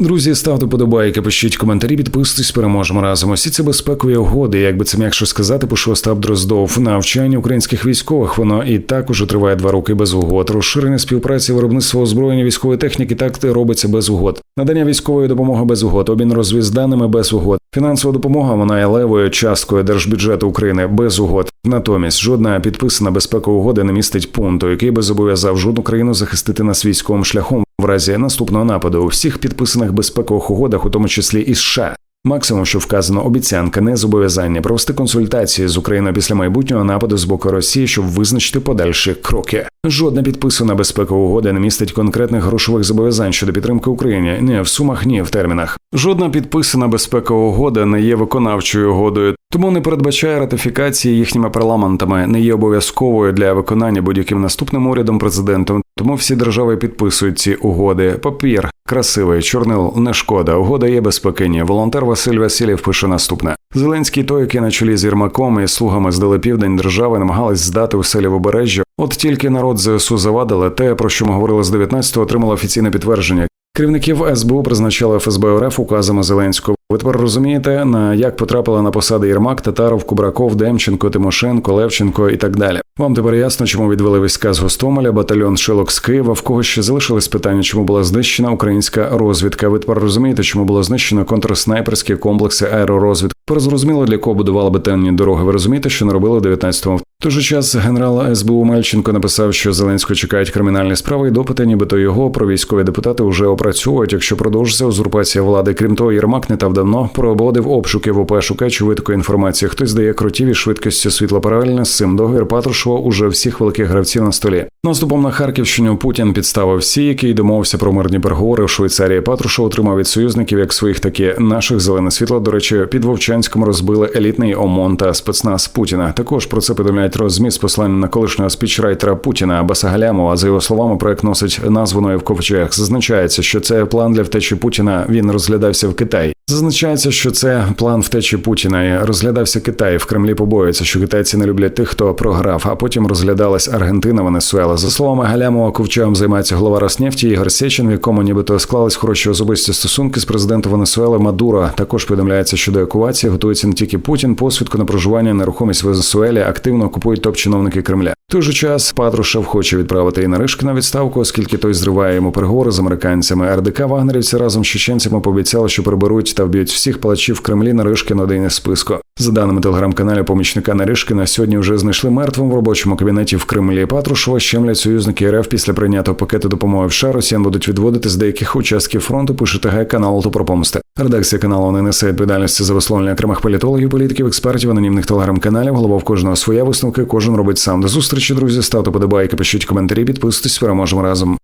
Друзі, ставте подобайки, пишіть коментарі, підписуйтесь, переможемо разом. Усі це безпекові угоди, як би це м'якше сказати, пише Остап Дроздов. Навчання українських військових воно і так уже триває два роки без угод. Розширення співпраці виробництва озброєння військової техніки так робиться без угод. Надання військової допомоги без угод, обмін розвізданими без угод. Фінансова допомога вона є левою часткою держбюджету України без угод. Натомість жодна підписана безпекова угода не містить пункту, який би зобов'язав жодну країну захистити нас військовим шляхом в разі наступного нападу у всіх підписаних безпекових угодах, у тому числі і США. Максимум, що вказано, обіцянка, не зобов'язання провести консультації з Україною після майбутнього нападу з боку Росії, щоб визначити подальші кроки. Жодна підписана безпекова угода не містить конкретних грошових зобов'язань щодо підтримки України ні в сумах, ні в термінах. Жодна підписана безпекова угода не є виконавчою угодою, тому не передбачає ратифікації їхніми парламентами, не є обов'язковою для виконання будь-яким наступним урядом президентом. Тому всі держави підписують ці угоди. Папір красивий, чорнил не шкода. Угода є безпекині. Волонтер Василь Васильєв пише наступне: Зеленський, той, який на чолі з Єрмаком і слугами здали південь держави, намагались здати у лівобережжя. От тільки народ ЗСУ завадили те, про що ми говорили з 19-го, отримало офіційне підтвердження. Керівників СБУ призначали ФСБ РФ указами Зеленського. Ви тепер розумієте, на як потрапили на посади Єрмак, Татаров, Кубраков, Демченко, Тимошенко, Левченко і так далі. Вам тепер ясно, чому відвели війська з Гостомеля, батальйон Шилок з Києва. В кого ще залишились питання, чому була знищена українська розвідка? Ви тепер розумієте, чому було знищено контрснайперські комплекси аеророзвідки? Тепер зрозуміло, для кого будували бетонні дороги. Ви розумієте, що не робили в 19-му? В той же час генерал СБУ Мельченко написав, що Зеленського чекають кримінальні справи і допити, нібито його про військові депутати вже опрацьовують. Якщо продовжиться узурпація влади, крім того, Єрмак не так давно проводив обшуки в ОП, шукаючи витоку інформації. Хтось здає крутів і швидкістю світла паралельно з цим договір Патрушева уже всіх великих гравців на столі. Наступом на Харківщину Путін підставив всі, який домовився про мирні переговори в Швейцарії. Патрушев отримав від союзників як своїх, так і наших зелене світло. До речі, під Вовчанськом розбили елітний ОМОН та спецназ Путіна. Також про це повідомляють розмі з послання на колишнього спічрайтера Путіна Абаса Галямова. За його словами, проект носить назву в ковчег. Зазначається, що це план для втечі Путіна. Він розглядався в Китаї. Зазначається, що це план втечі Путіна. і Розглядався Китай. В Кремлі побоюється, що китайці не люблять тих, хто програв. А потім розглядалась Аргентина, Венесуела. За словами Галямова, ковчегом займається голова Роснефті Ігор Сечин, в якому нібито склались хороші особисті стосунки з президентом Венесуели Мадуро. Також повідомляється, що до евакуації готується не тільки Путін, посвідку на проживання нерухомість в Венесуелі активно купують топ-чиновники Кремля. В той же час Патрушев хоче відправити і на відставку, оскільки той зриває йому переговори з американцями. РДК Вагнерівці разом з чеченцями пообіцяли, що приберуть та вб'ють всіх палачів в Кремлі Наришкіна один із списку. За даними телеграм-каналів помічника Наришкіна, сьогодні вже знайшли мертвим в робочому кабінеті в Кремлі. Патрушева щемлять союзники РФ після прийнятого пакету допомоги в США Росіян будуть відводити з деяких участків фронту. Пише ТГ канал Помсти. Редакція каналу не несе відповідальності за висловлення окремих політологів, політиків, експертів, анонімних телеграм-каналів. Голова в кожного своя висновки. Кожен робить сам. До зустрічі, друзі. Ставте подобайки, пишіть коментарі, підписуйтесь. Переможемо разом.